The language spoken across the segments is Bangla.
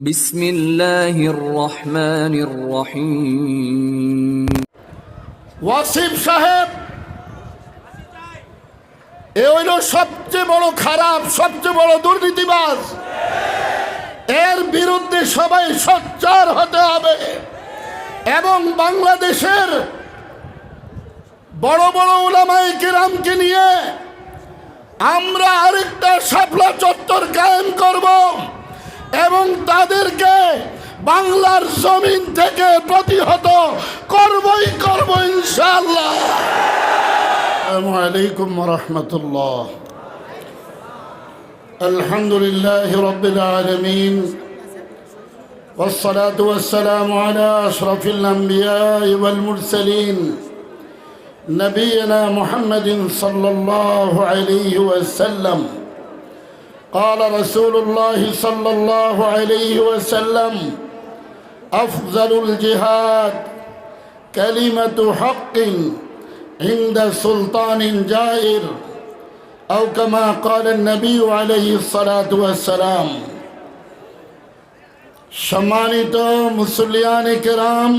বিসমিল্লাহির রহমানির রহিম। ওয়াসিম সাহেব, এ হইল সবচেয়ে বড় খারাপ, সবচেয়ে বড় দুর্নীতিবাজ। এর বিরুদ্ধে সবাই সচ্চার হতে হবে। এবং বাংলাদেশের বড় বড় ওলামাই কিরামকে নিয়ে আমরা আরেকটা শাপলা চত্বর কায়েম করব। এবং তাদেরকে বাংলার জমিন থেকে প্রতিহত করবই করব ইনশাআল্লাহ আসসালামু আলাইকুম রহমতুল্লাহ الحمد لله رب العالمين والصلاة والسلام على أشرف الأنبياء والمرسلين نبينا محمد صلى الله عليه وسلم قال رسول الله صلى الله عليه وسلم أفضل الجهاد كلمة حق عند سلطان جائر أو كما قال النبي عليه الصلاة والسلام সম্মানিত মুসলিয়ান কেরাম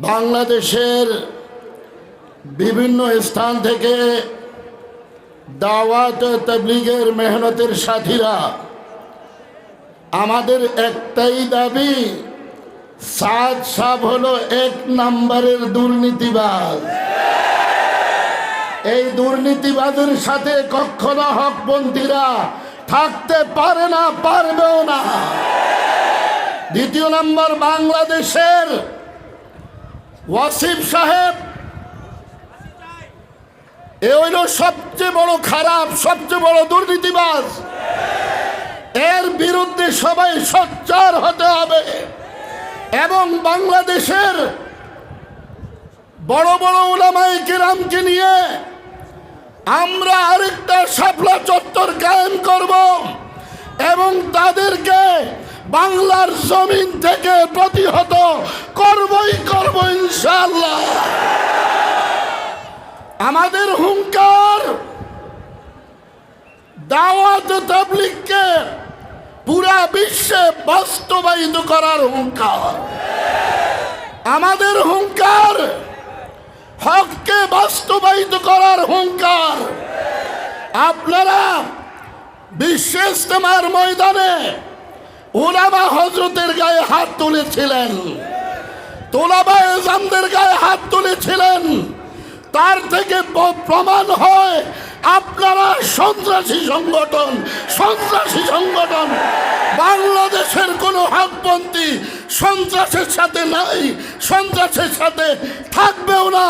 বাংলাদেশের বিভিন্ন স্থান থেকে দাওয়াত তবলিগের মেহনতের সাথীরা, আমাদের একটাই দাবি, সাদ সাহ হলো এক নাম্বারের দুর্নীতিবাজ। এই দুর্নীতিবাদের সাথে কখনো হকপন্থীরা থাকতে পারে না, পারবেও না। দ্বিতীয় নম্বর বাংলাদেশের ওয়াসিফ সাহেব এ হইল সবচেয়ে বড় খারাপ, সবচেয়ে বড় দুর্নীতিবাজ। এর বিরুদ্ধে সবাই সোচ্চার হতে হবে। এবং বাংলাদেশের বড় বড় ওলামাই কিরামকে নিয়ে আমরা আরেকটা শাপলা চত্বর কায়েম করব এবং তাদেরকে বাংলার জমিন থেকে প্রতিহত করবই করব ইনশাআল্লাহ। আমাদের হুঙ্কার দাওয়াত তাবলিগকে পুরা বিশ্বে বাস্তবায়িত করার হুঙ্কার। আমাদের হুঙ্কার হককে বাস্তবায়িত করার হুঙ্কার। আপনারা বিশ্ব ইস্তেমার ময়দানে ওলামা হজরতের গায়ে হাত তুলেছিলেন। তোলাবা এজামদের গায়ে হাত তুলেছিলেন। তার থেকে প্রমাণ হয় আপনারা সন্ত্রাসী সংগঠন সন্ত্রাসী সংগঠন। বাংলাদেশের কোনো হকপন্থী সন্ত্রাসের সাথে নাই, সন্ত্রাসের সাথে থাকবেও না।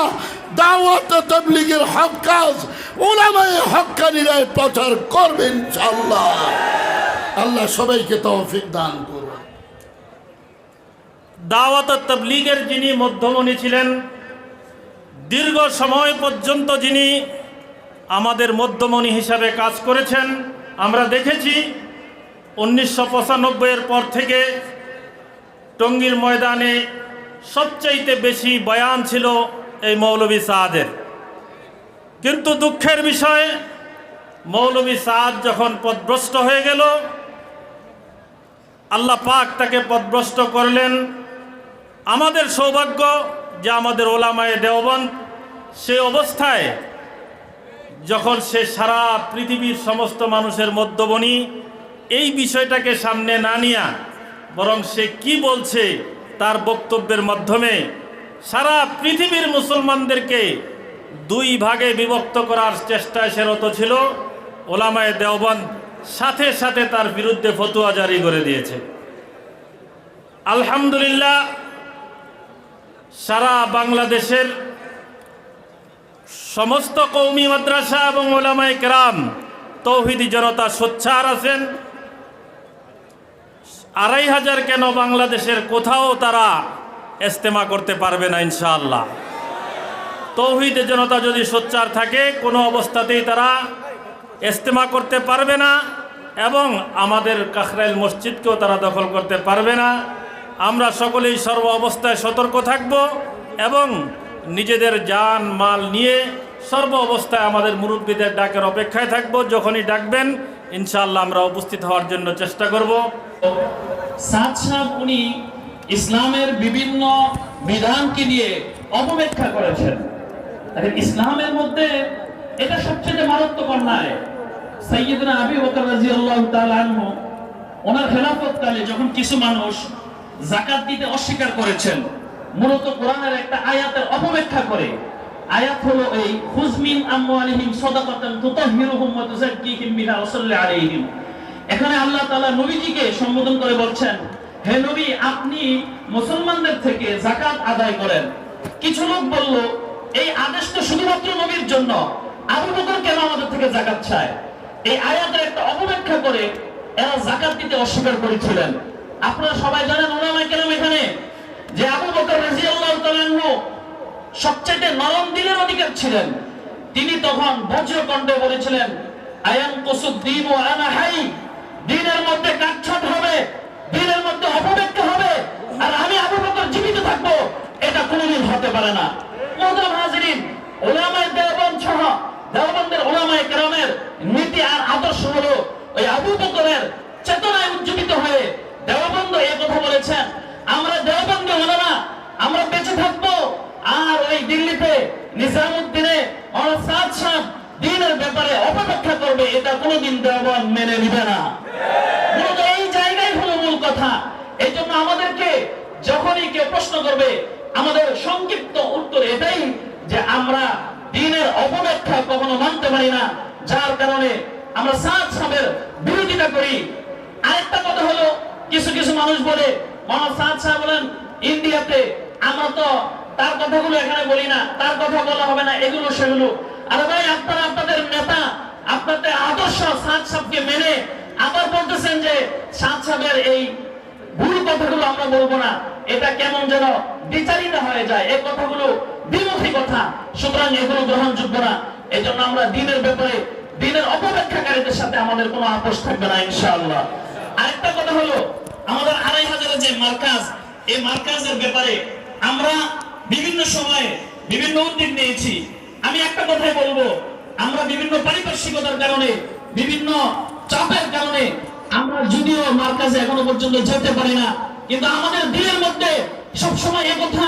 দাওয়াত তবলিগের হক কাজ, ওলামায় হকানিরাই প্রচার করবেন ইনশাআল্লাহ। আল্লাহ সবাইকে তৌফিক দান করুন। দাওয়াত তবলিগের যিনি মধ্যমণি ছিলেন দীর্ঘ সময় পর্যন্ত যিনি আমাদের মধ্যমণি হিসাবে কাজ করেছেন, আমরা দেখেছি উনিশশো পঁচানব্বইয়ের পর থেকে টঙ্গীর ময়দানে সবচাইতে বেশি বয়ান ছিল এই মৌলভী সাহাদের। কিন্তু দুঃখের বিষয়, মৌলভী সাদ যখন পদভ্রষ্ট হয়ে গেল, আল্লাহ পাক তাকে পদভ্রষ্ট করলেন। আমাদের সৌভাগ্য যে আমাদের ওলামায়ে দেওবন্দ সে অবস্থায় যখন সে সারা পৃথিবীর সমস্ত মানুষের মধ্যবনী, এই বিষয়টাকে সামনে না নিয়া বরং সে কি বলছে তার বক্তব্যের মাধ্যমে সারা পৃথিবীর মুসলমানদেরকে দুই ভাগে বিভক্ত করার চেষ্টায় সে রত ছিল। ওলামায় দেওবন্দ সাথে সাথে তার বিরুদ্ধে ফতুয়া জারি করে দিয়েছে। আলহামদুলিল্লাহ, সারা বাংলাদেশের সমস্ত কৌমি মাদ্রাসা এবং ওলামাই কেরাম তৌহিদি জনতা সোচ্চার আছেন। আড়াই হাজার কেন বাংলাদেশের কোথাও তারা ইস্তেমা করতে পারবে না, ইনশাআল্লাহ। তৌহিদে জনতা যদি সোচ্চার থাকে, কোনো অবস্থাতেই তারা ইস্তেমা করতে পারবে না এবং আমাদের কাখরাইল মসজিদকেও তারা দখল করতে পারবে না। আমরা সকলেই সর্ব অবস্থায় সতর্ক থাকব এবং নিজেদের যান মাল নিয়ে সর্ব অবস্থায় আমাদের মুরব্বীদের ডাকের অপেক্ষায় থাকব। যখনই ডাকবেন, ইনশাআল্লাহ আমরা উপস্থিত হওয়ার জন্য চেষ্টা করব। উনি ইসলামের বিভিন্ন বিধানকে নিয়ে অপব্যাখ্যা করেছেন। ইসলামের মধ্যে এটা সবচেয়ে মারাত্মক অন্যায়। সাইয়্যিদনা আবি বকর রাদিয়াল্লাহু ওনার খেলাফতকালে যখন কিছু মানুষ যাকাত দিতে অস্বীকার করেছেন মূলত কোরআনের একটা আয়াতের অপব্যাখ্যা করে। আয়াত হলো এই খুজমিন আমওয়ালিহিম সাদাকাতান তুতাহহিরুহুম ওয়া তুযাক্কিহিম বিহা ওয়া সাল্লি আলাইহিম। এখানে আল্লাহ তাআলা নবীজিকে সম্বোধন করে বলছেন, হে নবী, আপনি মুসলমানদের থেকে যাকাত আদায় করেন। কিছু লোক বলল, এই আদেশ তো শুধুমাত্র নবীর জন্য। আবু বকর কেন আমাদের থেকে যাকাত চায়? এই আয়াতের একটা অপব্যাখ্যা করে এরা যাকাত দিতে অস্বীকার করেছিলেন। আপনারা সবাই জানেন ওলামায়ে কেরাম এখানে যে আবু বকর রাদিয়াল্লাহু তাআলা সবচেয়ে নরম দিলের অধিকার ছিলেন। তিনি তখন বজ্র কণ্ঠে বলেছিলেন কুসুদ্দিন ও আনা হাই, দিনের মধ্যে কাটছট হবে, দিনের মধ্যে হবে, আর আমি আবু বকর জীবিত থাকব, এটা কোনোদিন হতে পারে না। মোহতারাম হাজিরিন, ওলামায়ে সহ দেওবন্দের কেরামের নীতি আর আদর্শ হলো ওই আবু বকরের চেতনায় উজ্জীবিত হয়ে দেওবন্দ এই কথা বলেছেন আমরা দেওবন্দ ওলামা আমরা বেঁচে থাকব আর ওই দিল্লিতে নিজামুদ্দিনে সাদ সাহেব দিনের ব্যাপারে অপব্যাখ্যা করবে এটা কোনোদিন দেওয়ান মেনে নিবে না। এই জায়গায় হলো মূল কথা। এই জন্য আমাদেরকে যখনই কেউ প্রশ্ন করবে, আমাদের সংক্ষিপ্ত উত্তর এটাই যে আমরা দিনের অপব্যাখ্যা কখনো মানতে পারি না, যার কারণে আমরা সাদ সাহেবের বিরোধিতা করি। আরেকটা কথা হলো, কিছু কিছু মানুষ বলে মোহাম্মদ সাদ সাহেব বলেন, ইন্ডিয়াতে আমরা তো তার কথাগুলো এখানে বলি না, তার কথা বলা হবে না, এগুলো সেগুলো। আরে ভাই, আপনারা আপনাদের নেতা আপনাদের আদর্শ সাদ সাহেবকে মেনে আবার বলতেছেন যে সাদ সাহেবের এই ভুল কথাগুলো আমরা বলব না। এটা কেমন যেন বিচারিত হয়ে যায়। এই কথাগুলো বিমুখী কথা। সুতরাং এগুলো গ্রহণযোগ্য না। এই জন্য আমরা দিনের ব্যাপারে, দিনের অপব্যাখ্যাকারীদের সাথে আমাদের কোনো আপোষ থাকবে না, ইনশাআল্লাহ। আরেকটা কথা হলো, আমাদের আড়াই হাজারের যে মার্কাজ, এই মার্কাজের ব্যাপারে আমরা বিভিন্ন সময়ে বিভিন্ন উদ্যোগ নিয়েছি। আমি একটা কথাই বলব আমরা বিভিন্ন পারিপার্শ্বিকতার কারণে, বিভিন্ন চাপের কারণে আমরা যদিও মার্কাজে এখনও পর্যন্ত যেতে পারি না, কিন্তু আমাদের দিলের মধ্যে সবসময় এ কথা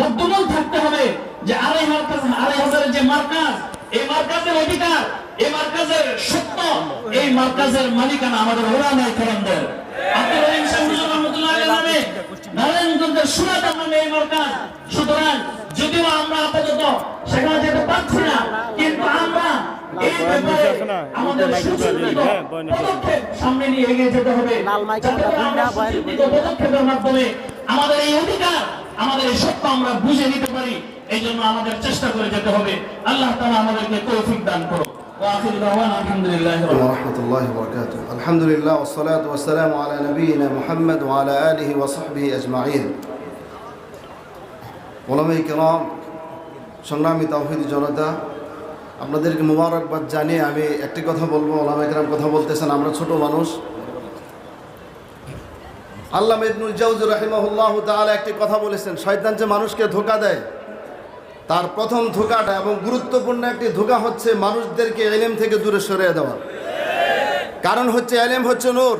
বদ্ধমূল থাকতে হবে যে আড়াই মার্কাজ আড়াই হাজারের যে মার্কাজ এই মার্কাজের অধিকার, এই মার্কাজের সত্য, এই মার্কাজের মালিকানা আমাদের ওলামায়ে কেরামদের আব্দুল রহিম সাহেব রহমাতুল্লাহ নামে নারায়ণগঞ্জের সুরাতার নামে এই মার্কাজ সুতরাং যদিও আমরা আপাতত সেখানে যেতে পারছি না কিন্তু আমরা এই ব্যাপারে আমাদের সুচিন্তিত পদক্ষেপ সামনে নিয়ে এগিয়ে যেতে হবে যাতে করে আমরা সুচিন্তিত পদক্ষেপের মাধ্যমে আমাদের এই অধিকার আমাদের এই সত্য আমরা বুঝে নিতে পারি এই জন্য আমাদের চেষ্টা করে যেতে হবে আল্লাহ তাআলা আমাদেরকে তৌফিক দান করুন وآخر دعوانا الحمد لله رب العالمين ورحمة الله وبركاته الحمد لله والصلاة والسلام على نبينا محمد وعلى آله وصحبه أجمعين ওলামাই কেরাম, সংগ্রামী তাওহিদ জনতা, আপনাদেরকে মুবারকবাদ জানিয়ে আমি একটি কথা বলব ওলামাই কেরাম কথা বলতেছেন, আমরা ছোট মানুষ। আল্লাহ ইবনুল জাউজুর রাহিমাহুল্লাহ তাআলা একটি কথা বলেছেন, শয়তান যে মানুষকে ধোকা দেয়, তার প্রথম ধোকাটা এবং গুরুত্বপূর্ণ একটি ধোকা হচ্ছে মানুষদেরকে এলেম থেকে দূরে সরিয়ে দেওয়া। কারণ হচ্ছে এলেম হচ্ছে নূর।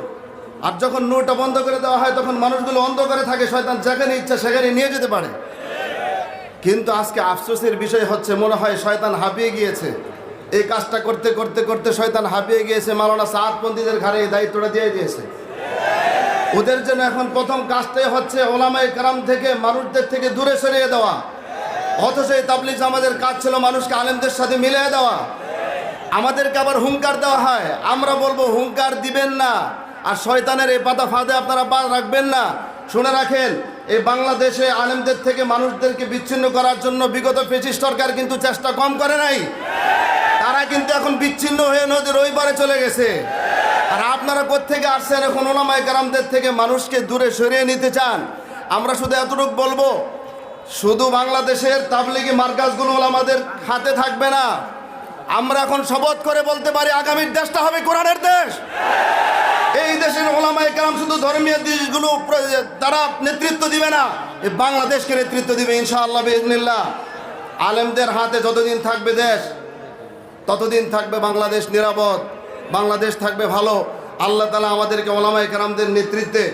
আর যখন নূরটা বন্ধ করে দেওয়া হয়, তখন মানুষগুলো অন্ধকারে থাকে, শয়তান যেখানে ইচ্ছা সেখানে নিয়ে যেতে পারে। কিন্তু আজকে আফসোসের বিষয় হচ্ছে, মনে হয় শয়তান হাঁপিয়ে গিয়েছে। এই কাজটা করতে করতে করতে শয়তান হাঁপিয়ে গিয়েছে। মালানা সাতপন্থীদের ঘাড়ে এই দায়িত্বটা দিয়ে দিয়েছে। ওদের জন্য এখন প্রথম কাজটাই হচ্ছে ওলামাই কারাম থেকে, মানুষদের থেকে দূরে সরিয়ে দেওয়া। অথচ এই তাবলিগ আমাদের কাজ ছিল মানুষকে আলেমদের সাথে মিলিয়ে দেওয়া। আমাদেরকে আবার হুঙ্কার দেওয়া হয়। আমরা বলব, হুঙ্কার দিবেন না। আর শয়তানের এই পাতা ফাঁদে আপনারা রাখবেন না। শুনে রাখেন এই বাংলাদেশে আলেমদের থেকে মানুষদেরকে বিচ্ছিন্ন করার জন্য বিগত পেচিস সরকার কিন্তু চেষ্টা কম করে নাই। তারা কিন্তু এখন বিচ্ছিন্ন হয়ে নদীর ওই পারে চলে গেছে। আর আপনারা কোথেকে আসছেন এখন ওলামাই কারামদের থেকে মানুষকে দূরে সরিয়ে নিতে চান? আমরা শুধু এতটুকু বলব, শুধু বাংলাদেশের তাবলিগি মার্কাজগুলো আমাদের হাতে থাকবে না। আমরা এখন শপথ করে বলতে পারি, আগামীর দেশটা হবে কোরআনের দেশ। এই দেশের ওলামায় কালাম শুধু ধর্মীয় দেশগুলো তারা নেতৃত্ব দিবে না বাংলাদেশকে নেতৃত্ব দিবে ইনশাআল্লাহ বিজনিল্লাহ আলেমদের হাতে যতদিন থাকবে দেশ, ততদিন থাকবে বাংলাদেশ নিরাপদ, বাংলাদেশ থাকবে ভালো। আল্লাহ তালা আমাদেরকে ওলামাই কারামদের নেতৃত্বে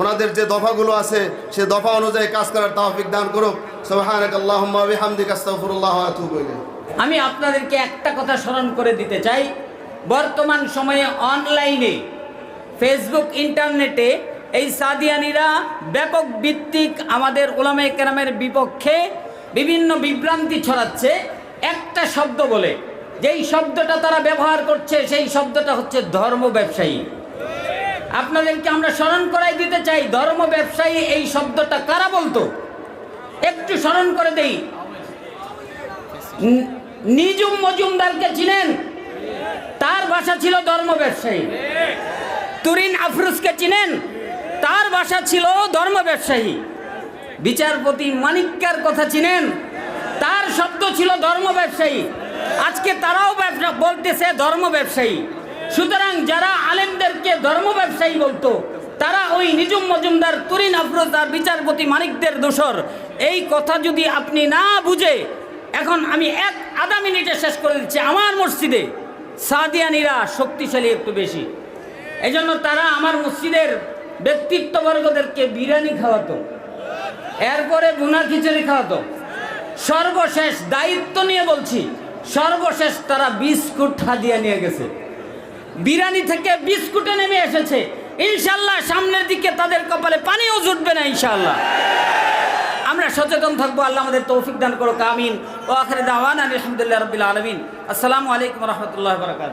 ওনাদের যে দফাগুলো আছে, সে দফা অনুযায়ী কাজ করার তাহফিক দান করুক। আল্লাহ। আমি আপনাদেরকে একটা কথা স্মরণ করে দিতে চাই। বর্তমান সময়ে অনলাইনে ফেসবুক ইন্টারনেটে এই সাদিয়ানিরা ব্যাপক ভিত্তিক আমাদের ওলামে কেরামের বিপক্ষে বিভিন্ন বিভ্রান্তি ছড়াচ্ছে। একটা শব্দ বলে, যেই শব্দটা তারা ব্যবহার করছে, সেই শব্দটা হচ্ছে ধর্ম ব্যবসায়ী। আপনাদেরকে আমরা স্মরণ করাই দিতে চাই, ধর্ম ব্যবসায়ী এই শব্দটা কারা বলতো? একটু স্মরণ করে দেই। নিজুম মজুমদারকে চিনেন? তার ভাষা ছিল ধর্ম ব্যবসায়ী। তুরিন আফরুজকে চিনেন? তার বাসা ছিল ধর্ম ব্যবসায়ী। বিচারপতি মানিক্যার কথা চিনেন? তার শব্দ ছিল ধর্ম ব্যবসায়ী। আজকে তারাও ব্যবসা বলতেছে ধর্ম ব্যবসায়ী। সুতরাং যারা আলেমদেরকে ধর্ম ব্যবসায়ী বলতো, তারা ওই নিজুম মজুমদার তুরিন আফরোজ আর বিচারপতি মানিকদের দোষর। এই কথা যদি আপনি না বুঝে, এখন আমি এক আধা মিনিটে শেষ করে দিচ্ছি আমার মসজিদে। সাদিয়ানিরা শক্তিশালী একটু বেশি। এই জন্য তারা আমার মসজিদের ব্যক্তিত্ববর্গদেরকে বিরিয়ানি খাওয়াতো। এরপরে বুনা খিচুড়ি খাওয়াতো। সর্বশেষ দায়িত্ব নিয়ে বলছি, সর্বশেষ তারা বিস্কুট হাদিয়া নিয়ে গেছে। বিরিয়ানি থেকে বিস্কুটে নেমে এসেছে। ইনশাল্লাহ সামনের দিকে তাদের কপালে পানিও জুটবে না, ইনশাল্লাহ। আমরা সচেতন থাকব, আল্লাহ আমাদের তৌফিক দান করো কামিন ও আখরে দাওয়ান আলহামদুলিল্লাহ রবিল আলমিন। আসসালামু আলাইকুম রহমতুল্লাহ বরকাত